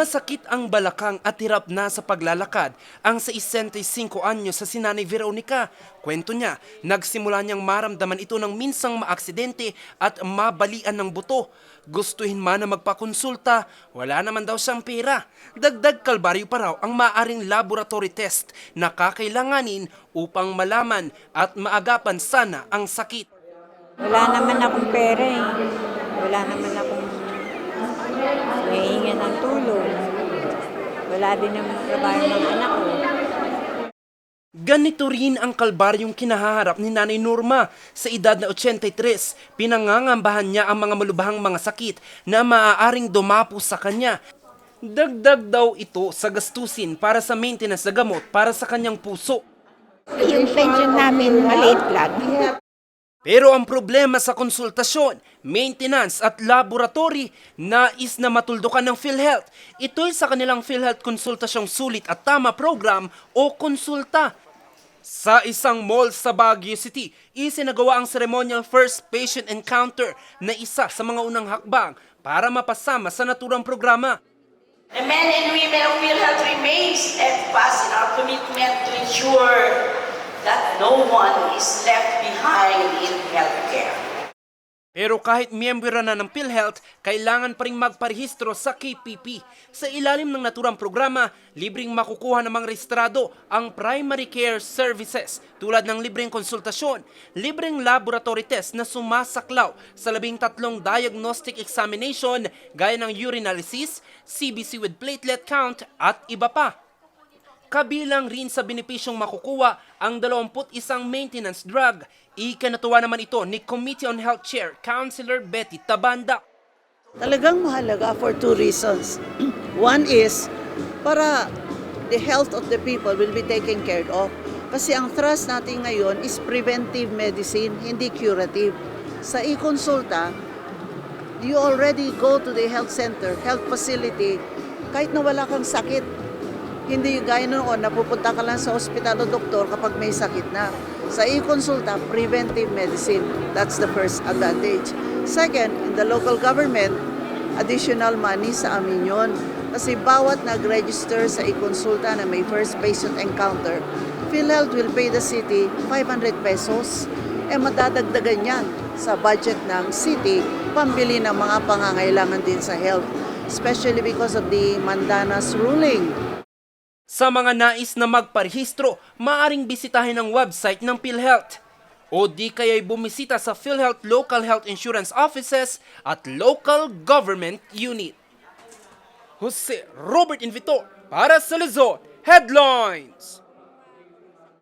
Masakit ang balakang at hirap na sa paglalakad ang 65 anyo sa sinanay Veronica. Kwento niya, nagsimula niyang maramdaman ito ng minsang maaksidente at mabalian ng buto. Gustuhin man na magpakonsulta, wala naman daw siyang pera. Dagdag kalbaryo pa raw ang maaring laboratory test na kakailanganin upang malaman at maagapan sana ang sakit. Wala naman akong pera eh. Wala naman akong Wala din naman trabaho ng anak ko. Ganito rin ang kalbaryong kinahaharap ni Nanay Norma. Sa edad na 83, pinangangambahan niya ang mga malubhang mga sakit na maaaring dumapo sa kanya. Dagdag daw ito sa gastusin para sa maintenance na gamot para sa kanyang puso. Yung pension namin, maliit lang. Pero ang problema sa konsultasyon, maintenance at laboratory, nais na matuldukan ng PhilHealth. Ito'y sa kanilang PhilHealth konsultasyong sulit at tama program o konsulta. Sa isang mall sa Baguio City, isinagawa ang ceremonial first patient encounter na isa sa mga unang hakbang para mapasama sa naturang programa. The men and women of PhilHealth remain steadfast in our commitment to ensure no one is left behind in healthcare. Pero kahit miyembro na ng PhilHealth, kailangan pa rin magparehistro sa KPP. Sa ilalim ng naturang programa, libreng makukuha ng mga rehistrado ang primary care services tulad ng libreng konsultasyon, libreng laboratory test na sumasaklaw sa labing tatlong diagnostic examination gaya ng urinalysis, CBC with platelet count at iba pa. Kabilang rin sa benepisyong makukuha ang 21 maintenance drug. Ikanatuwa naman ito ni Committee on Health Chair, Councilor Betty Tabanda. Talagang mahalaga for two reasons. One is para the health of the people will be taken care of. Kasi ang thrust natin ngayon is preventive medicine, hindi curative. Sa e-consulta, you already go to the health center, health facility, kahit na wala kang sakit. Hindi gaya noon, napupunta ka lang sa ospital o doktor kapag may sakit na. Sa e-consulta, preventive medicine. That's the first advantage. Second, in the local government, additional money sa amin yun. Kasi bawat nag-register sa e-consulta na may first patient encounter, PhilHealth will pay the city 500 pesos. Eh madadagdagan yan sa budget ng city pambili ng mga pangangailangan din sa health. Especially because of the Mandanas ruling. Sa mga nais na magparehistro, maaring bisitahin ang website ng PhilHealth o di kaya'y bumisita sa PhilHealth Local Health Insurance Offices at Local Government Unit. Jose Robert Invitor para sa Luzon Headlines!